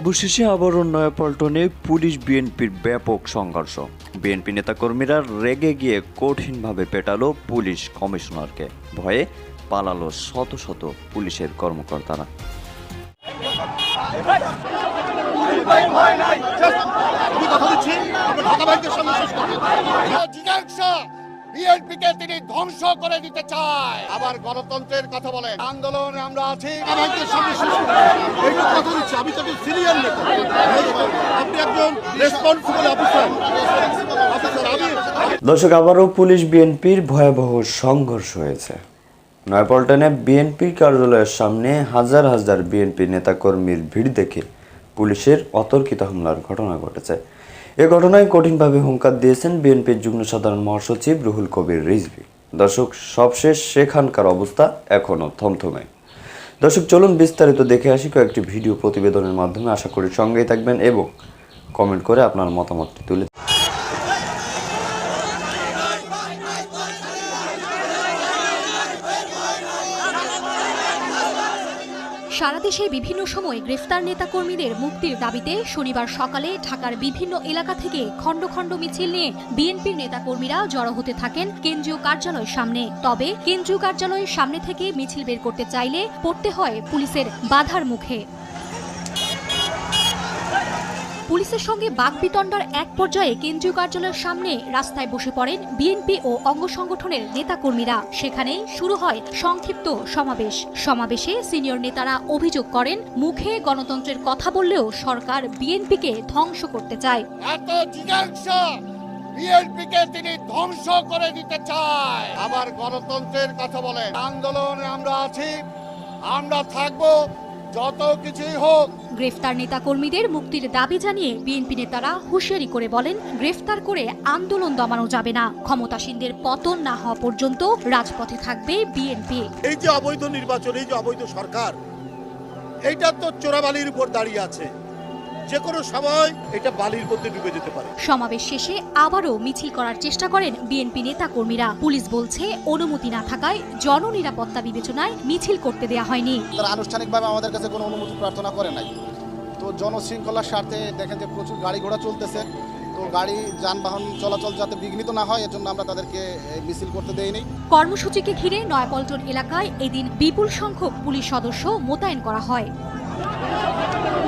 অবশেষে আবারও নয়াপল্টনে পুলিশ বিএনপির ব্যাপক সংঘর্ষ। বিএনপি নেতাকর্মীরা রেগে গিয়ে কঠিনভাবে পেটালো পুলিশ কমিশনারকে। ভয়ে পালালো শত শত পুলিশের কর্মকর্তারা। আমি কথা দিচ্ছি আমরা ঢাকা সামনে শেষ করব অধিকাংশ বিএনপিকে তিনি ধ্বংস করে দিতে চায়। আবার গণতন্ত্রের কথা বলেন। আন্দোলনে আমরা আছি। ঢাকা ব্যাংকের সামনে শেষ করব এইটুকু কথা দিচ্ছি আমি তো সিনিয়র নেতা। আপনি একজন রেসপন্সিবল অফিসার অফিসার দর্শক আবারও পুলিশ বিএনপির ভয়াবহ সংঘর্ষ হয়েছে। নয়াপল্টনে বিএনপির কার্যালয়ের সামনে হাজার হাজার বিএনপি নেতাকর্মীর ভিড় দেখে পুলিশের অতর্কিত হামলার ঘটনা ঘটেছে। এ ঘটনায় কঠিনভাবে হুঙ্কার দিয়েছেন বিএনপির যুগ্ম সাধারণ মহাসচিব রুহুল কবির রিজভি। দর্শক, সবশেষ সেখানকার অবস্থা এখনও থমথমে। দর্শক, চলুন বিস্তারিত দেখে আসি কয়েকটি ভিডিও প্রতিবেদনের মাধ্যমে। আশা করি সঙ্গেই থাকবেন এবং কমেন্ট করে আপনার মতামতটি তুলে সারা দেশে বিভিন্ন সময়ে গ্রেফতার নেতাকর্মীদের মুক্তির দাবিতে শনিবার সকালে ঢাকার বিভিন্ন এলাকা থেকে খণ্ড খণ্ড মিছিল নিয়ে বিএনপির নেতাকর্মীরা জড়ো হতে থাকেন কেন্দ্রীয় কার্যালয়ের সামনে। তবে কেন্দ্রীয় কার্যালয়ের সামনে থেকে মিছিল বের করতে চাইলে পড়তে হয় পুলিশের বাধার মুখে। পুলিশের সঙ্গে বাগবিতণ্ডার এক পর্যায়ে কেন্দ্রীয় কার্যালয়ের সামনে রাস্তায় বসে পড়েন বিএনপি ও অঙ্গ সংগঠনের নেতাকর্মীরা। সেখানেই শুরু হয় সংক্ষিপ্ত সমাবেশ। সমাবেশে সিনিয়র নেতারা অভিযোগ করেন, মুখে গণতন্ত্রের কথা বললেও সরকার বিএনপিকে ধ্বংস করতে চায়। বিএনপিকে তিনি ধ্বংস করে দিতে চায়। আবার গণতন্ত্রের কথা বলেন। আন্দোলনে আমরা আছি, আমরা থাকব যত কিছুই হোক। গ্রেফতার নেতাকর্মীদের মুক্তির দাবি জানিয়ে বিএনপি নেতারা হুঁশিয়ারি করে বলেন গ্রেফতার করে আন্দোলন দমানো যাবে না। ক্ষমতাসীনদের পতন না হওয়া পর্যন্ত রাজপথে থাকবে বিএনপি। এই যে অবৈধ নির্বাচন এই যে অবৈধ সরকার এইটা তো চোরাবালির উপর দাঁড়িয়ে আছে। যে কোনো সময় এটা বালির মধ্যে ডুবে যেতে পারে। সমাবেশ শেষে আবারও মিছিল করার চেষ্টা করেন বিএনপি নেতা কর্মীরা পুলিশ বলছে অনুমতি না থাকায় জননিরাপত্তা বিবেচনায় মিছিল করতে দেয়া হয়নি। তারা আনুষ্ঠানিকভাবে আমাদের কাছে কোনো অনুমতি প্রার্থনা করে নাই। তো জনশৃঙ্খলার স্বার্থে দেখেন যে প্রচুর গাড়ি ঘোড়া চলতেছে। তো গাড়ি যানবাহন চলাচল যাতে বিঘ্নিত না হয় এজন্য আমরা তাদেরকে মিছিল করতে দেইনি। কর্মসূচিকে ঘিরে নয়াপল্টন এলাকায় এদিন বিপুল সংখ্যক পুলিশ সদস্য মোতায়েন করা হয়।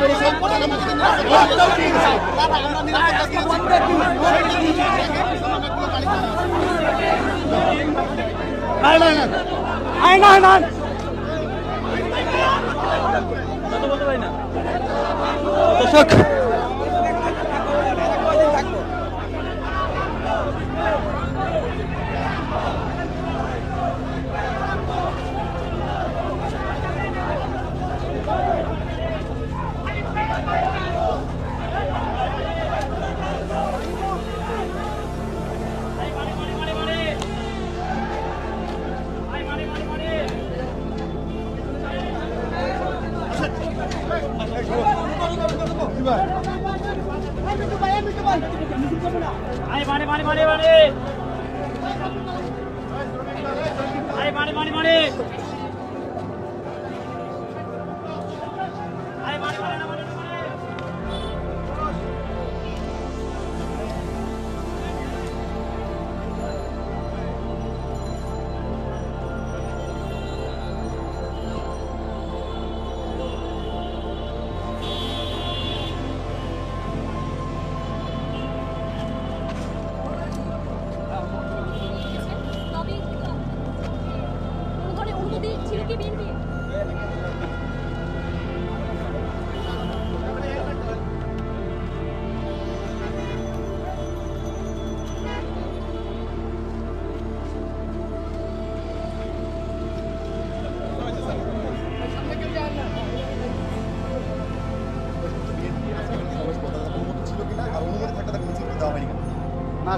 বলেছেন আগামী দিনে আরে মারে মারে মারে মারে আরে মারে মারে মারে আরে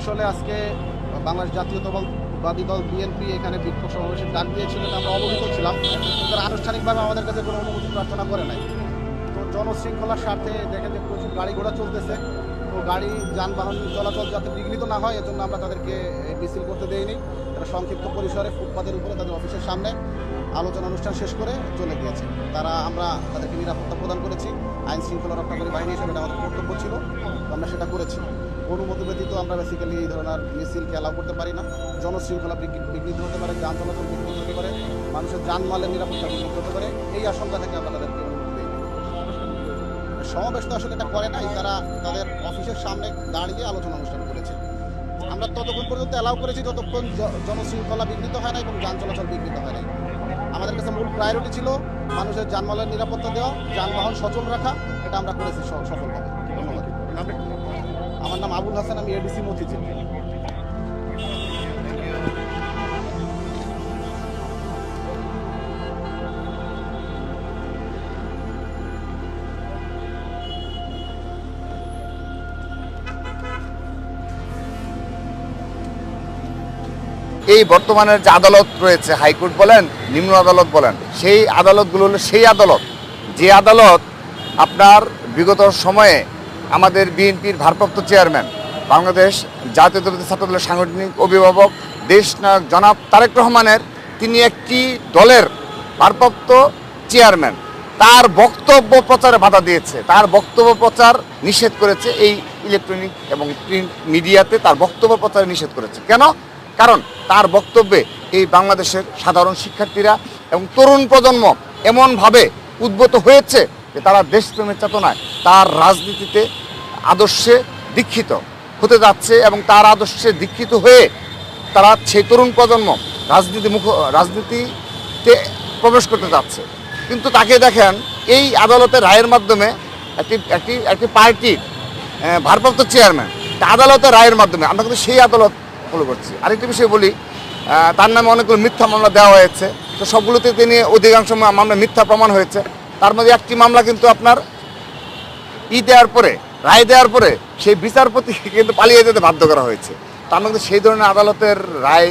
আসলে আজকে বাংলাদেশ জাতীয়তাবাদী দল বিএনপি এখানে বিক্ষোভ সমাবেশের ডাক দিয়েছিল এটা আমরা অবহিত ছিলাম। তারা আনুষ্ঠানিকভাবে আমাদের কাছে কোনো অনুমতি প্রার্থনা করে নাই। তো জনশৃঙ্খলার স্বার্থে দেখেন যে প্রচুর গাড়ি ঘোড়া চলতেছে। তো গাড়ি যানবাহন চলাচল যাতে বিঘ্নিত না হয়, এজন্য আমরা তাদেরকে মিছিল করতে দেইনি। তারা সংক্ষিপ্ত পরিসরে ফুটপাতের উপরে তাদের অফিসের সামনে আলোচনা অনুষ্ঠান শেষ করে চলে গিয়েছে। তারা, আমরা তাদেরকে নিরাপত্তা প্রদান করেছি। আইন শৃঙ্খলা রক্ষাকারী বাহিনী হিসেবে আমাদের কর্তব্য ছিল। আমরা সেটা করেছি। অনুমতি আমরা বেসিক্যালি এই ধরনের মিছিলকে অ্যালাউ করতে পারি না। জনশৃঙ্খলা বিঘ্নি- বিঘ্নিত হতে পারে, যান চলাচল বিঘ্নিত হতে পারে, মানুষের যানমালের নিরাপত্তা বিঘ্নিত হতে পারে, এই আশঙ্কা থেকে আমরা তাদেরকে সমাবেশ তো আসলে এটা করে নাই, তারা তাদের অফিসের সামনে দাঁড়িয়ে আলোচনা অনুষ্ঠান করেছে। আমরা ততক্ষণ পর্যন্ত অ্যালাউ করেছি যতক্ষণ জনশৃঙ্খলা বিঘ্নিত হয় না এবং যান চলাচল বিঘ্নিত হয় না আমাদের কাছে মূল প্রায়োরিটি ছিল মানুষের যানমালের নিরাপত্তা দেওয়া, যানবাহন সচল রাখা, এটা আমরা করেছি সফলভাবে। ধন্যবাদ। নাম আবুল হাসান, আমি এডিসি মতিঝিল। এই বর্তমানের যে আদালত রয়েছে, হাইকোর্ট বলেন, নিম্ন আদালত বলেন, সেই আদালতগুলো হলো সেই আদালত। যে আদালত আপনার বিগত সময়ে আমাদের বিএনপির ভারপ্রাপ্ত চেয়ারম্যান, বাংলাদেশ জাতীয়তাবাদী ছাত্রদলের সাংগঠনিক অভিভাবক, দেশ নায়ক জনাব তারেক রহমানের তিনি একটি দলের ভারপ্রাপ্ত চেয়ারম্যান। তার বক্তব্য প্রচারে বাধা দিয়েছে। তার বক্তব্য প্রচার নিষেধ করেছে এই ইলেকট্রনিক এবং প্রিন্ট মিডিয়াতে তার বক্তব্য প্রচারে নিষেধ করেছে। কেন? কারণ তার বক্তব্যে এই বাংলাদেশের সাধারণ শিক্ষার্থীরা এবং তরুণ প্রজন্ম এমনভাবে উদ্ভূত হয়েছে যে তারা দেশপ্রেমের চেতনায়, তার রাজনীতিতে আদর্শে দীক্ষিত হতে যাচ্ছে এবং তার আদর্শে দীক্ষিত হয়ে তারা সেই তরুণ প্রজন্ম রাজনীতি মুখ, রাজনীতিতে প্রবেশ করতে যাচ্ছে। কিন্তু তাকে দেখেন, এই আদালতের রায়ের মাধ্যমে একটি একটি একটি পার্টির ভারপ্রাপ্ত চেয়ারম্যান, তা আদালতের রায়ের মাধ্যমে, আমরা কিন্তু সেই আদালত ফলো করছি। আরেকটি বিষয় বলি তার নামে অনেকগুলো মিথ্যা মামলা দেওয়া হয়েছে। তো সবগুলোতে তিনি অধিকাংশ মামলা মিথ্যা প্রমাণ হয়েছে। তার মধ্যে একটি মামলা কিন্তু আপনার ই দেওয়ার পরে রায় দেওয়ার পরে সেই বিচারপতি কিন্তু পালিয়ে যেতে বাধ্য করা হয়েছে। তার মধ্যে সেই ধরনের আদালতের রায়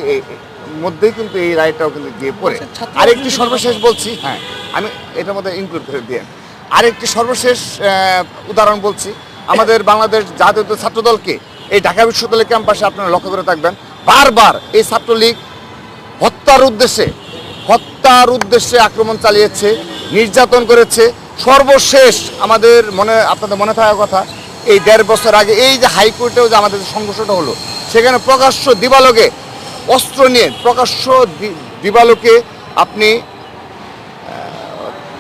মধ্যেই কিন্তু এই রায়টাও কিন্তু গিয়ে পড়ে। আরেকটি সর্বশেষ বলছি হ্যাঁ আমি এটার মধ্যে ইনক্লুড করে দিয়ে আরেকটি সর্বশেষ উদাহরণ বলছি আমাদের বাংলাদেশ জাতীয় ছাত্রদলকে এই ঢাকা বিশ্ববিদ্যালয় ক্যাম্পাসে আপনারা লক্ষ্য করে থাকবেন বারবার এই ছাত্রলীগ হত্যার উদ্দেশ্যে হত্যার উদ্দেশ্যে আক্রমণ চালিয়েছে। নির্যাতন করেছে। সর্বশেষ আমাদের মনে, আপনাদের মনে থাকার কথা, এই দেড় বছর আগে এই যে হাইকোর্টেও যে আমাদের সংঘর্ষটা হলো, সেখানে প্রকাশ্য দিবালোকে অস্ত্র নিয়ে, প্রকাশ্য দিবালোকে আপনি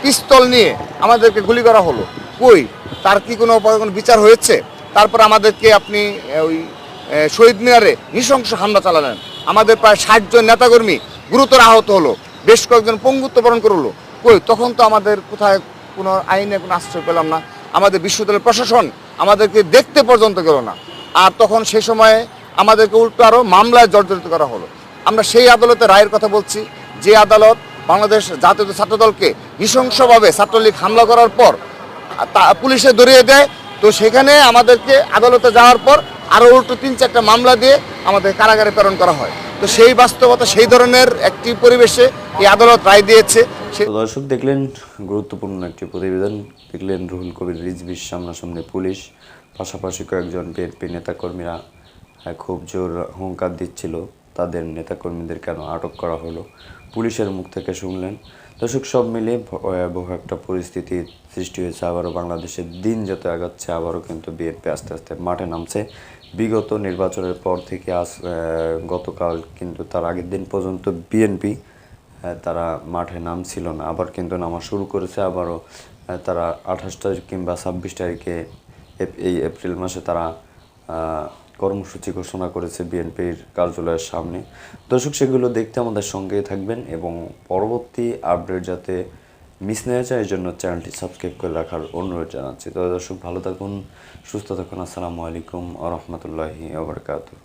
পিস্তল নিয়ে আমাদেরকে গুলি করা হলো। কই? তার কি কোনো কোনো বিচার হয়েছে? তারপর আমাদেরকে আপনি ওই শহীদ মিনারে নৃশংস হামলা চালালেন। আমাদের প্রায় ষাট জন নেতাকর্মী গুরুতর আহত হলো। বেশ কয়েকজন পঙ্গুত্ব বরণ করল। কই, তখন তো আমাদের কোথায় কোনো আইনে কোনো আশ্রয় পেলাম না। আমাদের বিশ্ববিদ্যালয় প্রশাসন আমাদেরকে দেখতে পর্যন্ত গেল না। আর তখন সেই সময়ে আমাদেরকে উল্টো আরও মামলায় জর্জরিত করা হলো। আমরা সেই আদালতে রায়ের কথা বলছি, যে আদালত বাংলাদেশ জাতীয় ছাত্রদলকে নৃশংসভাবে ছাত্রলীগ হামলা করার পর তা- পুলিশে ধরিয়ে দেয়। তো সেখানে আমাদেরকে আদালতে যাওয়ার পর আরও উল্টো তিন চারটা মামলা দিয়ে আমাদের কারাগারে প্রেরণ করা হয়। তো সেই বাস্তবতা, সেই ধরনের একটি পরিবেশে এই আদালত রায় দিয়েছে। তো দর্শক দেখলেন গুরুত্বপূর্ণ একটি প্রতিবেদন, দেখলেন রুহুল কবির রিজবির সামনাসামনি পুলিশ, পাশাপাশি কয়েকজন বিএনপি নেতাকর্মীরা খুব জোর হুঙ্কার দিচ্ছিল, তাদের নেতাকর্মীদের কেন আটক করা হলো, পুলিশের মুখ থেকে শুনলেন। দর্শক, সব মিলিয়ে ভয়াবহ একটা পরিস্থিতির সৃষ্টি হয়েছে আবারও বাংলাদেশের দিন যত আগাচ্ছে আবারও কিন্তু বিএনপি আস্তে আস্তে মাঠে নামছে। বিগত নির্বাচনের পর থেকে আজ গতকাল কিন্তু তার আগের দিন পর্যন্ত বিএনপি তারা মাঠে নামছিল না। আবার কিন্তু নামা শুরু করেছে, আবারও তারা আঠাশ তারিখ কিংবা ছাব্বিশ তারিখে এই এপ্রিল মাসে তারা কর্মসূচি ঘোষণা করেছে বিএনপির কার্যালয়ের সামনে। দর্শক, সেগুলো দেখতে আমাদের সঙ্গেই থাকবেন এবং পরবর্তী আপডেট যাতে মিস না যায় এই জন্য চ্যানেলটি সাবস্ক্রাইব করে রাখার অনুরোধ জানাচ্ছি। তো দর্শক, ভালো থাকুন, সুস্থ থাকুন। আসসালামু আলাইকুম আ রহমতুল্লাহি আবরকাত